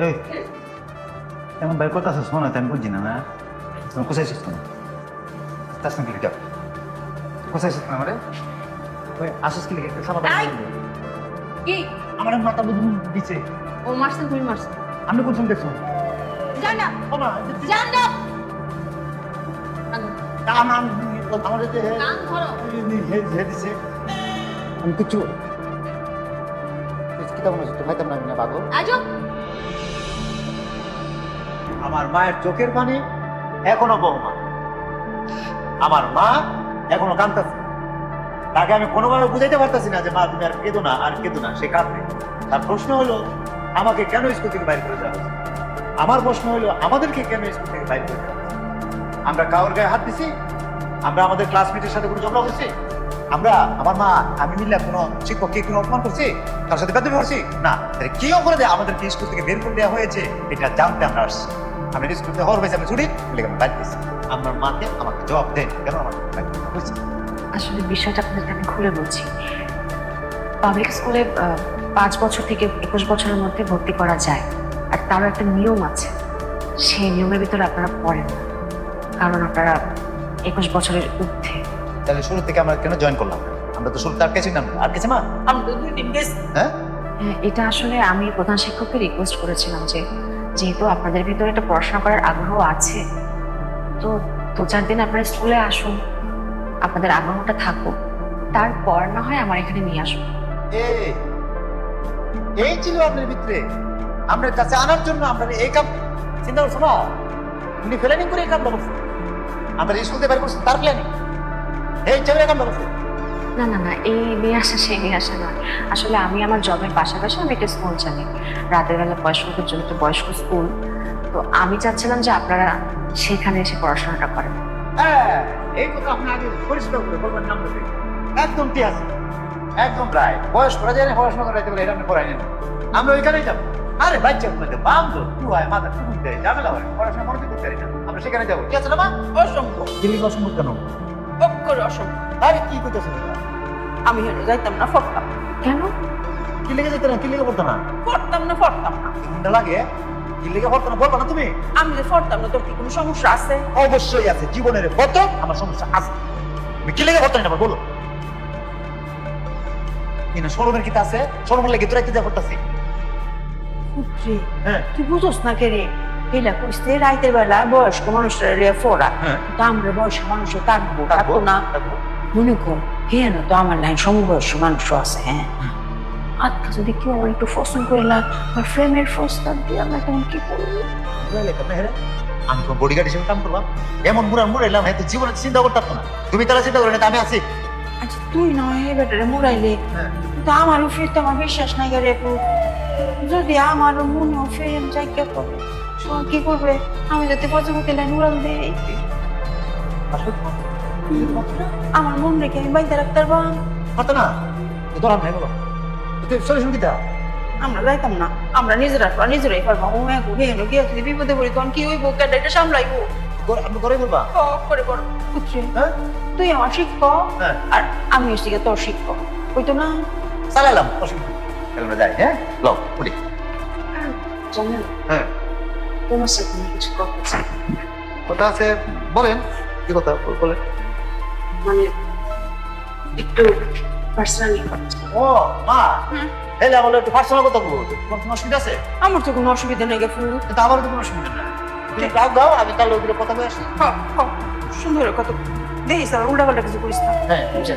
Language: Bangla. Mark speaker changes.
Speaker 1: এই এমন বাইর করতে আসছিস মনে হয় আমি বুঝছি না না? তুমি কোথায় এসেছিস তুমি? তার সঙ্গে লিখা কোথায় এসেছিস না আমারে? আসিস কি লিখে সারা
Speaker 2: এই! কি?
Speaker 1: আমার মাথা বুঝুন দিচ্ছে
Speaker 2: ও মারছেন তুমি মারছেন
Speaker 1: আমি কোথাও দেখছ?
Speaker 2: যান না।
Speaker 1: ও না।
Speaker 2: যান না
Speaker 1: আমার আমার যে হে দিছে। আমি কিছু কিতাব মনে হচ্ছে ভাইতাম না আমি না পাগল।
Speaker 2: আজো
Speaker 1: আমার মায়ের চোখের পানি এখনও বহমা আমার মা এখনও কাঁদতেছে। তাকে আমি কোনোভাবে বুঝাইতে পারতেছি না যে, মা, তুমি আর কেঁদো না, আর কেঁদো না, সে কাঁদবে। তার প্রশ্ন হলো, আমাকে কেন স্কুল থেকে বাইরে করে দেওয়া আমার প্রশ্ন হলো, আমাদেরকে কেন স্কুল থেকে বাইরে করে দেওয়া আমরা কাউর গায়ে হাত দিছি? আমরা আমাদের ক্লাসমেটের সাথে কোনো ঝগড়া করছি? আমরা, আমার মা, আমি মিলে কোনো শিক্ষককে কোনো অপমান করছি? তার সাথে বেদবি করছি না। তাহলে কি অপরাধে আমাদেরকে স্কুল থেকে বের করে দেওয়া হয়েছে? এটা জানতে আমরা আসছি। আমি স্কুল থেকে হওয়ার হয়েছে আমি ছুটি। লেগে আমি গেছি? আমার মাকে আমাকে জবাব দেন। কেন হয়েছে
Speaker 3: আসলে বিষয়টা আপনাদেরকে আমি খুলে বলছি। পাবলিক স্কুলে পাঁচ বছর থেকে একুশ বছরের মধ্যে ভর্তি করা যায়। আর তারও একটা নিয়ম আছে। সেই নিয়মের ভিতরে আপনারা পড়েন না। কারণ আপনারা একুশ বছরের ঊর্ধ্বে।
Speaker 1: তাহলে শুরু থেকে আমরা কেন জয়েন করলাম আমরা তো শুরুতে আর কাছে নাম আর কাছে মা হ্যাঁ?
Speaker 3: হ্যাঁ, এটা আসলে আমি প্রধান শিক্ষককে রিকোয়েস্ট করেছিলাম যে যেহেতু আপনাদের ভিতরে একটা পড়াশোনা করার আগ্রহ আছে তো দু চার দিন আপনারা স্কুলে আসুন আপনাদের আগ্রহটা থাকুক। তারপর না হয় আমার এখানে নিয়ে আসুন।
Speaker 1: এই এই ছিল আপনার ভিতরে। আমরা কাছে আনার জন্য আমরা এই কাম চিন্তা করছ না উনি প্ল্যানিং করে এই কামটা করছে আমরা স্কুল থেকে বের করছি তার প্ল্যানিং এই চেয়ে কামটা করছে
Speaker 3: না না না এই নিয়ে আসা সেই নিয়ে আসা নয়। আসলে আমি আমার জবের পাশাপাশি আমি একটা স্কুল চালাই। রাতের বেলা বয়স্কদের জন্য একটা বয়স্ক স্কুল তো আমি চাচ্ছিলাম যে আপনারা সেখানে এসে পড়াশোনাটা করেন।
Speaker 1: হ্যাঁ এই কথা আপনি আগে পরিষ্কার করে বলবেন নাম একদম ঠিক আছে। একদম রায় বয়স করা যায় না পড়াশোনা করাইতে বলে এটা আপনি পড়াই নেন। আমরা ওইখানেই যাব। আরে বাচ্চা মধ্যে বাম তো তু হয় মাথা টুকুন দেয় ঝামেলা হয় পড়াশোনা মনোযোগ দিতে পারি না। আমরা সেখানে যাব। ঠিক আছে না মা?
Speaker 2: অসম্ভব
Speaker 1: দিল্লি অসম্ভব কেন
Speaker 2: অক্ষর অসম্ভব
Speaker 1: আরে কি করতেছেন
Speaker 2: আমি হেঁটে যাইতাম না ফটতাম
Speaker 3: কেন?
Speaker 1: কি লেগে যেত না? কি লেগে পড়তো না?
Speaker 2: ফটতাম না ফটতাম না।
Speaker 1: ঠান্ডা লাগে? কি লেগে পড়তো না? বলব না তুমি?
Speaker 2: আমি যে ফটতাম না তোর কি কোনো সমস্যা আছে?
Speaker 1: অবশ্যই আছে জীবনের কত আমার সমস্যা আছে। তুমি কি লেগে পড়তো না বলো। কি না সরমের কিতা আছে? সরমের লেগে তোরা কিতা করতেছি
Speaker 2: পুত্রি
Speaker 1: হ্যাঁ।
Speaker 2: তুই বুঝোস না কে রে? এলা কইতে রাইতের বেলা বয়স্ক মানুষরা রে ফোরা
Speaker 1: হ্যাঁ।
Speaker 2: আমরা বয়স্ক মানুষ থাকব থাকব না। মনে কর হ্যাঁ না তো আমার লাইন সমবয়স্ক মানুষ আছে হ্যাঁ আজকে যদি কেউ আমার একটু পছন্দ করে লাগ আমার ফ্রেমের প্রস্তাব দিয়ে আমরা তখন কি করব?
Speaker 1: আমি তো বডিগার্ড হিসেবে কাম করলাম এমন মুড়া মুড়াইলাম হয়তো জীবনে চিন্তা করতাম না তুমি তাহলে চিন্তা করে না আমি আছি
Speaker 2: আচ্ছা তুই নয় বেটারে মুড়াইলে
Speaker 1: হ্যাঁ।
Speaker 2: তো আমারও ফির তো আমার বিশ্বাস নাই আপু যদি আমারও মনেও ফের জায়গা করে সবাই কি করবে? আমি যদি পর্যবর্তী লাইন উড়াল দেই। আমার মন রেখে আমি বাইতে রাখতে পারব
Speaker 1: পারতো না? ধরাম নাই বলো সলিউশন কিটা
Speaker 2: আমরা যাইতাম না। আমরা নিজেরা নিজেরাই পারব। ও এক হে এলো গিয়ে যদি বিপদে পড়ি তখন কি হইব? কেডা এটা সামলাইবো?
Speaker 1: আমি করে বলবা
Speaker 2: ও করে করো বুঝছি
Speaker 1: হ্যাঁ?
Speaker 2: তুই আমার শিক্ষক।
Speaker 1: হ্যাঁ।
Speaker 2: আর আমি হচ্ছি তোর শিক্ষক। ওই তো না?
Speaker 1: চালালাম অসুবিধা যাই হ্যাঁ? লও উঠি। হ্যাঁ।
Speaker 3: তোমার সাথে কিছু কথা চাই
Speaker 1: কথা আছে বলেন কি কথা বলেন
Speaker 3: মানে একটু পার্সোনালি
Speaker 1: ও মা
Speaker 2: হুম।
Speaker 1: হেলে আমার একটু পার্সোনাল কথা বলব তোমার কোনো অসুবিধা আছে
Speaker 2: আমার তো কোনো অসুবিধা নেই গেফু
Speaker 1: কিন্তু আমারও তো কোনো অসুবিধা নেই তুমি গাও গাও আমি তাহলে ওইগুলো কথা বলে আসি
Speaker 2: সুন্দর কত দেখিস উল্টা পাল্টা কিছু করিস না
Speaker 1: হ্যাঁ বুঝে